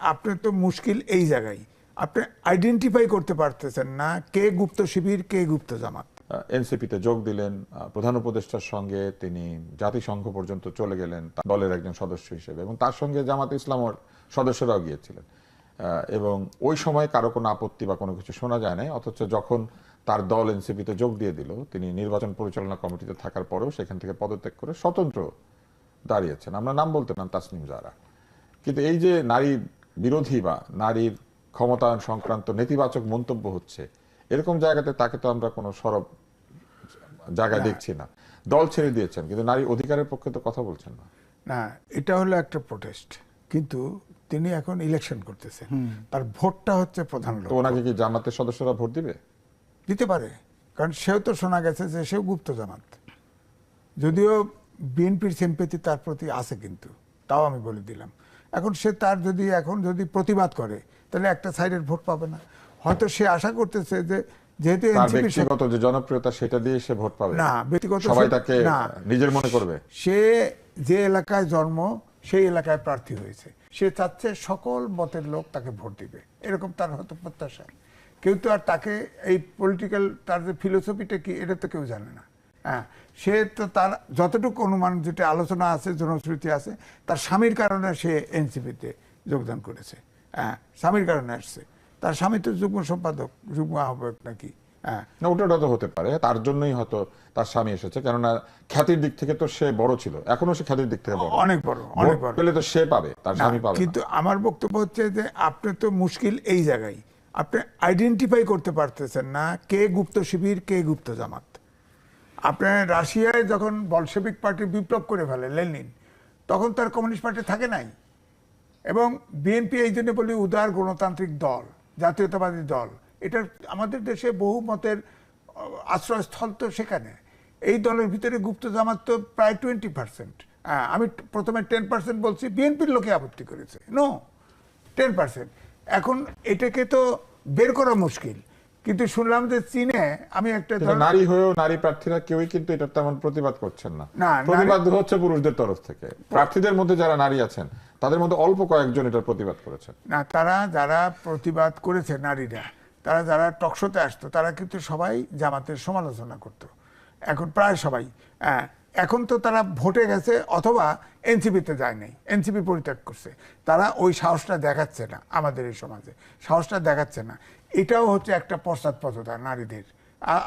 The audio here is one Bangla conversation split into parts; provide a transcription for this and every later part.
আপনি তো মুশকিল এই জায়গায়। আপনি আইডেন্টিফাই করতে পারতেছেন না কে গুপ্ত শিবির, কে গুপ্ত জামাত। এনসিপিতে যোগ দিলেন প্রধান উপদেষ্টার সঙ্গে তিনি জাতিসংঘ পর্যন্ত চলে গেলেন দলের একজন সদস্য হিসেবে এবং তার সঙ্গে জামাত ইসলামের সদস্যরাও গিয়েছিলেন। এবং ওই সময় কারও কোনো আপত্তি বা কোনো কিছু শোনা যায় নাই, অথচ যখন তার দল এনসিপিতে যোগ দিয়ে দিল, তিনি নির্বাচন পরিচালনা কমিটিতে থাকার পরেও সেখান থেকে পদত্যাগ করে স্বতন্ত্র দাঁড়িয়েছেন। আমরা নাম বলতে পারেন তাসনিম জারা। কিন্তু এই যে নারী বিরোধী বা নারীর ক্ষমতায়ন সংক্রান্ত নেতিবাচক মন্তব্য হচ্ছে। এরকম জায়গাতে তাকে তো আমরা কোনো সরব জায়গায় দেখছি না। দল ছেড়ে দিয়েছেন কিন্তু নারী অধিকারের পক্ষে তো কথা বলছেন না। না এটা হলো একটা প্রোটেস্ট কিন্তু তিনি এখন ইলেকশন করতেছেন। তার ভোটটা হচ্ছে প্রধান তো ওনাকে কি জামাতের সদস্যরা ভোট দিবে? দিতে পারে কারণ সেও তো শোনা গেছে যে সেও গুপ্ত জামাত। যদিও বিএনপির সিম্পেথি তার প্রতি আছে কিন্তু তাও আমি বলে দিলাম। এখন সে তার যদি এখন যদি প্রতিবাদ করে তাহলে একটা সাইডের ভোট পাবে না। হয়তো সে আশা করতেছে যে যেহেতু ব্যক্তিগত যে জনপ্রিয়তা সেটা দিয়ে সে ভোট পাবে। না, ব্যক্তিগত সবাই তাকে। নিজের মনে করবে। সে যে এলাকায় জন্ম সেই এলাকায় প্রার্থী হয়েছে। সে চাচ্ছে সকল মতের লোক তাকে ভোট দিবে। এরকম তার হয়তো প্রত্যাশা। কেউ তো আর তাকে এই পলিটিক্যাল তার যে ফিলোসফিটা কি এটা তো কেউ জানে না। হ্যাঁ সে তো তার যতটুকু অনুমান যেটা আলোচনা আছে জনশ্রুতি আছে তার স্বামীর কারণে সে এনসিপিতে যোগদান করেছে। হ্যাঁ স্বামীর কারণে আসছে। তার স্বামী তো যুগ্ম সম্পাদক যুগ্ম আহ্বায়ক নাকি? হ্যাঁ। না ওটা তো হতে পারে। তার জন্যই হয়তো তার স্বামী এসেছে কেননা খ্যাতির দিক থেকে তো সে বড় ছিল। এখনও সে খ্যাতির দিক থেকে বড়। অনেক বড় অনেক বড়। পেলে তো সে পাবে তার স্বামী পাবে কিন্তু আমার বক্তব্য হচ্ছে যে আপনি তো মুশকিল এই জায়গায়। আপনি আইডেন্টিফাই করতে পারতেছেন না কে গুপ্ত শিবির কে গুপ্ত জামাত। আপনার রাশিয়ায় যখন বলশেবিক পার্টি বিপ্লব করে ফেলে, লেনিন, তখন তার কমিউনিস্ট পার্টি থাকে নাই। এবং বিএনপি এই জন্য বলি উদার গণতান্ত্রিক দল, জাতীয়তাবাদী দল। এটা আমাদের দেশে বহু মতের আশ্রয়স্থল তো সেখানে। এই দলের ভিতরে গুপ্ত জামাত তো প্রায় টোয়েন্টি পার্সেন্ট। আমি প্রথমে টেন পার্সেন্ট বলছি, বিএনপির লোকে আপত্তি করেছে। No ten percent. এখন এটাকে তো বের করা মুশকিল। কিন্তু শুনলাম যে চীনে আমি একটা নারী হয়েও নারী প্রার্থীরা কেউই কিন্তু এটা তেমন প্রতিবাদ করছেন না। প্রতিবাদ হচ্ছে পুরুষদের তরফ থেকে। প্রার্থীদের মধ্যে যারা নারী আছেন তাদের মধ্যে অল্প কয়েকজন এটার প্রতিবাদ করেছেন। না তারা যারা প্রতিবাদ করেছে নারীরা তারা যারা টকশোতে আসতো তারা কিন্তু সবাই জামাতের সমালোচনা করত। এখন প্রায় সবাই হ্যাঁ, এখন তো তারা ভোটে গেছে অথবা এনসিপিতে যায় নাই এনসিপি পরিত্যাগ করছে। তারা ওই সাহসটা দেখাচ্ছে না আমাদের এই সমাজে সাহসটা দেখাচ্ছে না। এটাও হচ্ছে একটা পশ্চাৎপদতা নারীদের।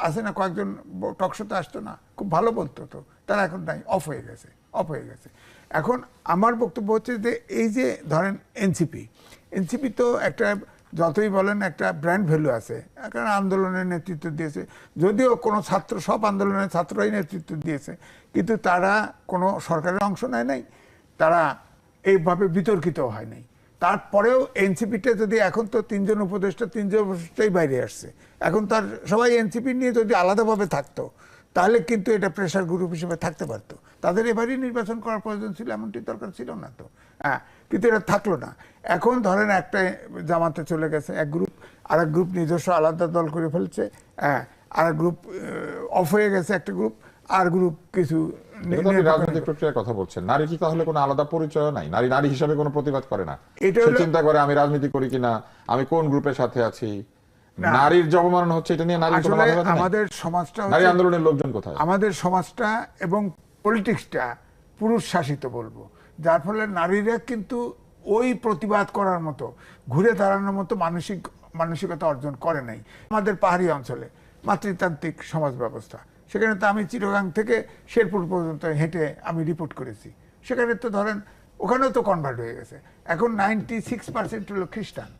আছে না কয়েকজন টকশোতে আসতো না? খুব ভালো বলতো তো। তারা এখন নাই অফ হয়ে গেছে অফ হয়ে গেছে। এখন আমার বক্তব্য হচ্ছে যে, এই যে ধরেন এনসিপি এনসিপি তো একটা যতই বলেন একটা ব্র্যান্ড ভ্যালু আছে কারণ আন্দোলনের নেতৃত্ব দিয়েছে। যদিও কোনো ছাত্র, সব আন্দোলনের ছাত্ররাই নেতৃত্ব দিয়েছে, কিন্তু তারা কোনো সরকারের অংশ নেয় নাই, তারা এইভাবে বিতর্কিত হয় নাই। তারপরেও এনসিপিতে যদি এখন তো তিনজন উপদেষ্টা, তিনজন উপদেষ্টাই বাইরে আসছে। এখন তার সবাই এনসিপি নিয়ে যদি আলাদাভাবে থাকতো, তাহলে কিন্তু এটা প্রেশার গ্রুপ হিসেবে থাকতে পারতো। তাদের এবারই নির্বাচন করার প্রয়োজন ছিল, এমনটি দরকার ছিল না তো। হ্যাঁ কিন্তু এটা থাকল না। এখন ধরেন একটা জামাতে চলে গেছে এক গ্রুপ আর এক গ্রুপ নিজস্ব আলাদা দল করে ফেলছে হ্যাঁ আর গ্রুপ অফ হয়ে গেছে একটা গ্রুপ আর গ্রুপ কিছু রাজনৈতিক প্রক্রিয়ার কথা বলছেন। নারী কি তাহলে কোনো আলাদা পরিচয় নাই? নারী নারী হিসাবে কোনো প্রতিবাদ করে না। সে চিন্তা করে আমি রাজনীতি করি কিনা আমি কোন গ্রুপের সাথে আছি? নারীর যে হচ্ছে এটা নিয়ে কোনো নাই? আমাদের সমাজটা নারী আন্দোলনের লোকজন কোথায়? আমাদের সমাজটা এবং পলিটিক্সটা পুরুষ শাসিত বলব। যার ফলে নারীরা কিন্তু ওই প্রতিবাদ করার মতো ঘুরে দাঁড়ানোর মতো মানসিক মানসিকতা অর্জন করে নাই। আমাদের পাহাড়ি অঞ্চলে মাতৃতান্ত্রিক সমাজ ব্যবস্থা। সেখানে তো আমি চিরগাং থেকে শেরপুর পর্যন্ত হেঁটে আমি রিপোর্ট করেছি। সেখানে তো ধরেন ওখানেও তো কনভার্ট হয়ে গেছে। এখন নাইনটি সিক্স পার্সেন্ট হলো খ্রিস্টান।